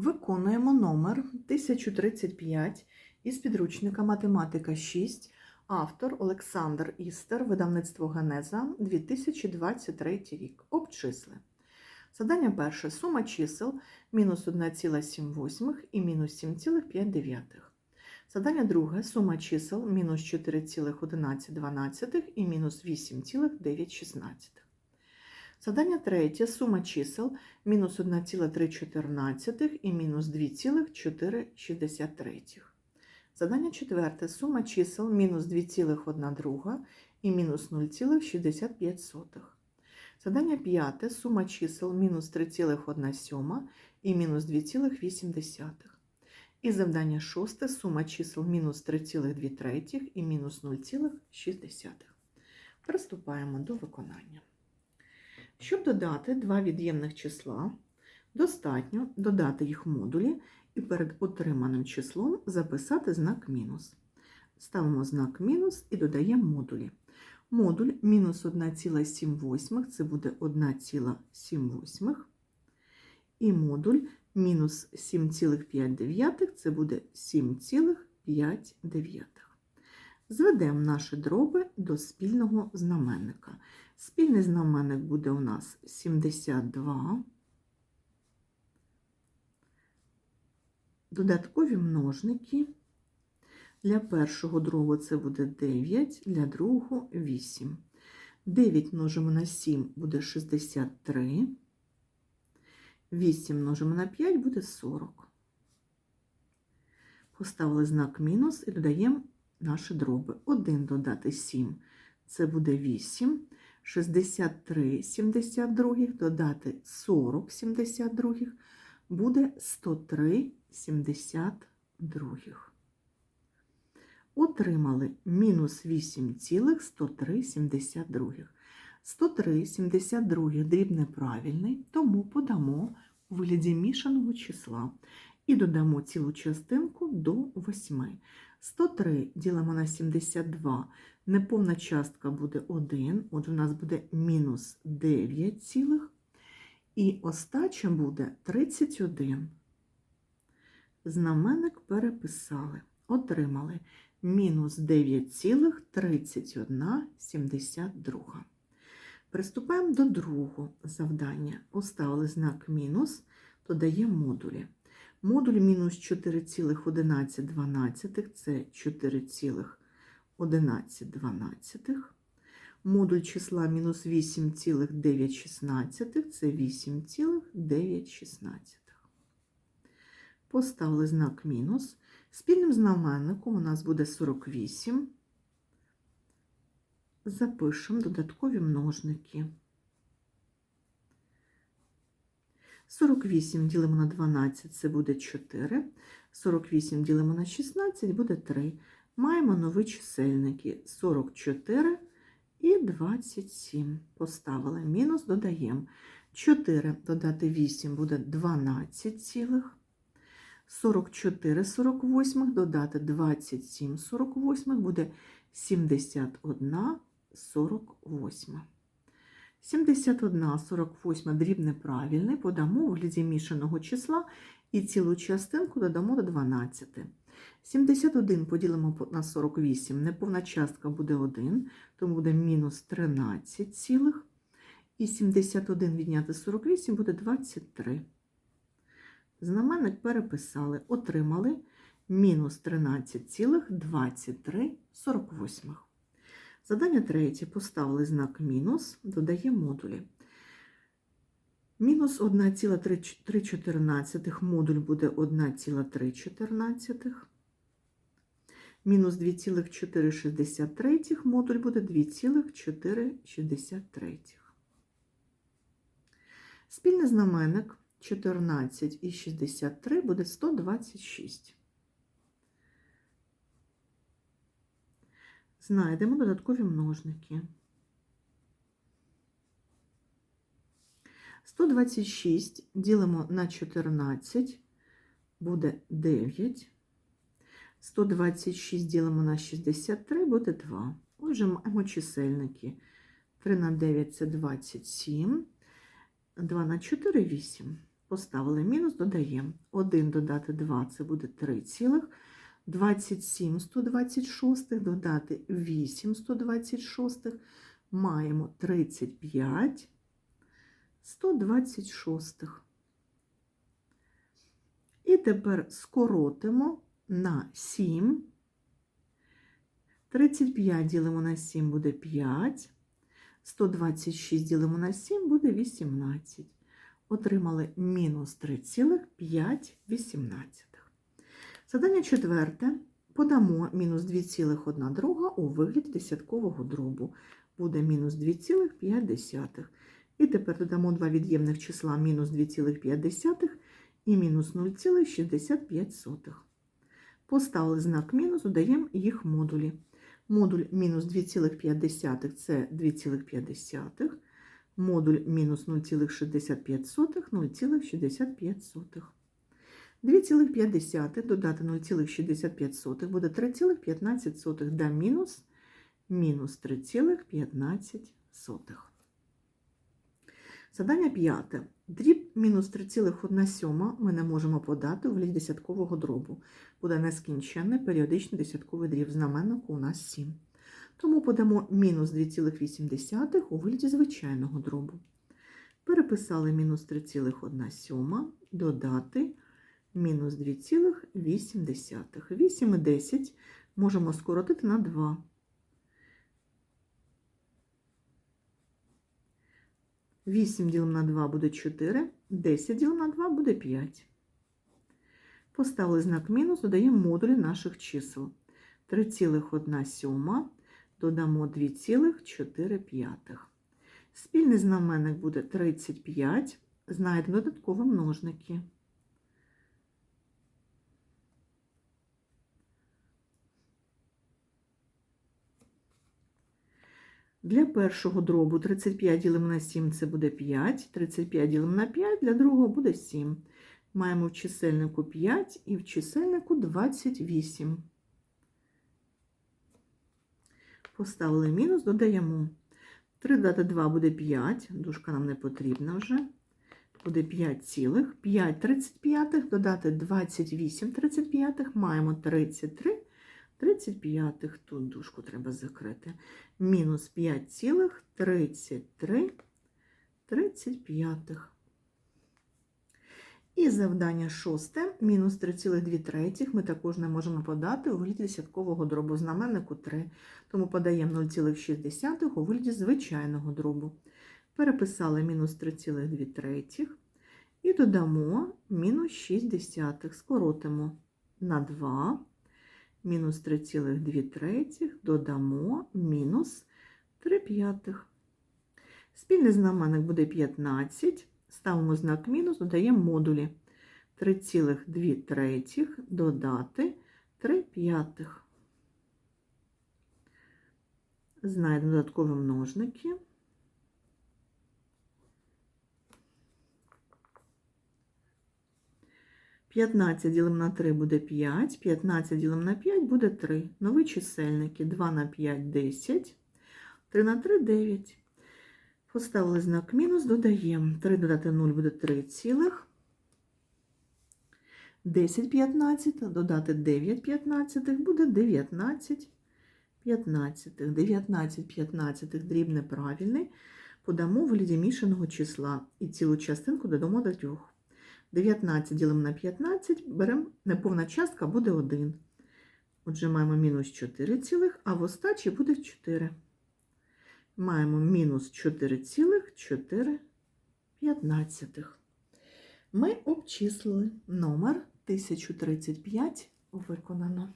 Виконуємо номер 1035 із підручника Математика 6, автор Олександр Істер, видавництво Генеза, 2023 рік. Обчисли. Задання перше. Сума чисел мінус 1,7 і мінус 7,5. Задання друге. Сума чисел мінус 4,11 і мінус 8,916. Задання третє. Сума чисел мінус 1,314 і мінус 2,463. Задання четверте. Сума чисел мінус 2,1 і мінус 0,65. Задання п'яте. Сума чисел мінус 3,1 і мінус 2,8. І завдання шосте. Сума чисел мінус 3,2 і мінус 0,6. Приступаємо до виконання. Щоб додати два від'ємних числа, достатньо додати їх модулі і перед отриманим числом записати знак мінус. Ставимо знак мінус і додаємо модулі. Модуль мінус 1,7 це буде 1,7. І модуль мінус 7,5 це буде 7,5. Зведемо наші дроби до спільного знаменника. Спільний знаменник буде у нас 72. Додаткові множники. Для першого дробу це буде 9, для другого 8. 9 множимо на 7 буде 63. 8 множимо на 5 буде 40. Поставили знак мінус і додаємо наші дроби. 1 додати 7 це буде 8. 63 72 додати 40 72 буде 103 72. Отримали мінус 8,103 72. 103 72 дріб неправильний, тому подамо у вигляді мішаного числа і додамо цілу частинку до 8. 103 ділимо на 72, неповна частка буде 1, отже у нас буде мінус 9 цілих, і остача буде 31. Знаменник переписали, отримали мінус 9,3172. Приступаємо до другого завдання. Поставили знак мінус, додаємо модулі. Модуль мінус 4,11 це 4,11. Модуль числа мінус 8,916 це 8,916. Поставили знак мінус. Спільним знаменником у нас буде 48. Запишемо додаткові множники. 48 ділимо на 12, це буде 4. 48 ділимо на 16, буде 3. Маємо нові чисельники 44 і 27. Поставили мінус, додаємо. 4 додати 8 буде 12 цілих. 44 48 додати 27 48 буде 71 48. 71 48 дріб неправильний, подамо у вигляді мішаного числа і цілу частинку додамо до 12. 71 поділимо на 48, неповна частка буде 1, тому буде мінус 13 цілих. І 71 відняти 48 буде 23. Знаменник переписали, отримали мінус 13,2348. Задання третє. Поставили знак мінус, додає модулі. Мінус 1,314 модуль буде 1,314. Мінус 2,463 модуль буде 2,463. Спільний знаменник 14 і 63 буде 126. Знайдемо додаткові множники. 126 ділимо на 14, буде 9. 126 ділимо на 63, буде 2. Отже, маємо чисельники. 3 на 9 це 27. 2 на 4 8. Поставили мінус, додаємо. 1 додати 2 це буде 3 цілих. 27 126 додати 8 126 маємо 35 126. І тепер скоротимо на 7. 35 ділимо на 7 буде 5. 126 ділимо на 7 буде 18. Отримали мінус 3,518. Задання четверте. Подамо мінус 2,1 друга у вигляді десяткового дробу. Буде мінус 2,5. І тепер додамо два від'ємних числа мінус 2,5 і мінус 0,65. Поставили знак мінус, додаємо їх модулі. Модуль мінус 2,5 це 2,5. Модуль мінус 0,65 0,65. 2,5 додати 0,65 буде 3,15 да мінус мінус 3,15. Задання п'яте. Дріб мінус 3,1 ми не можемо подати у вигляді десяткового дробу. Буде нескінченний періодичний десятковий дріб. Знаменнику у нас 7. Тому подамо мінус 2,8 у вигляді звичайного дробу. Переписали мінус 3,1 додати мінус 2,8. 8 і 10 можемо скоротити на 2. Вісім ділимо на 2 буде 4, 10 ділимо на 2 буде 5. Поставили знак мінус, додаємо модулі наших чисел. 3,1 додамо 2,4. Спільний знаменник буде 35, знайдемо додаткові множники. Для першого дробу 35 ділимо на 7 це буде 5, 35 ділимо на 5, для другого буде 7. Маємо в чисельнику 5 і в чисельнику 28. Поставили мінус, додаємо. 3 додати 2 буде 5, дужка нам не потрібна вже. Буде 5 цілих, 5 35, додати 28 35, маємо 33 35. Тут дужку треба закрити. Мінус 5 цілих 33 35. І завдання шосте, мінус 3,2 ми також не можемо подати у вигляді десяткового дробу знаменнику 3, тому подаємо 0,6 у вигляді звичайного дробу. Переписали мінус 3,2 і додамо мінус 6 десятих, скоротимо на 2, мінус 3,2 третіх додамо мінус 3 п'ятих. Спільний знаменник буде 15. Ставимо знак мінус, додаємо модулі 3,2 третіх додати 3 п'ятих. Знайдемо додаткові множники. П'ятнадцять ділимо на 3 буде 5, 15 ділимо на 5 буде 3. Нові чисельники 2 на 5 – 10, 3 на 3 – 9. Поставили знак мінус, додаємо 3 додати 0 буде 3 цілих. 10 15, додати 9 15 буде 19 15. 19 15 дріб неправильний. Подамо в вигляді мішаного числа і цілу частинку додамо до 3. 19 ділимо на 15, беремо неповна частка буде 1. Отже, маємо мінус 4 цілих, а в остачі буде 4 маємо мінус 4,415. Ми обчислили номер 1035 виконано.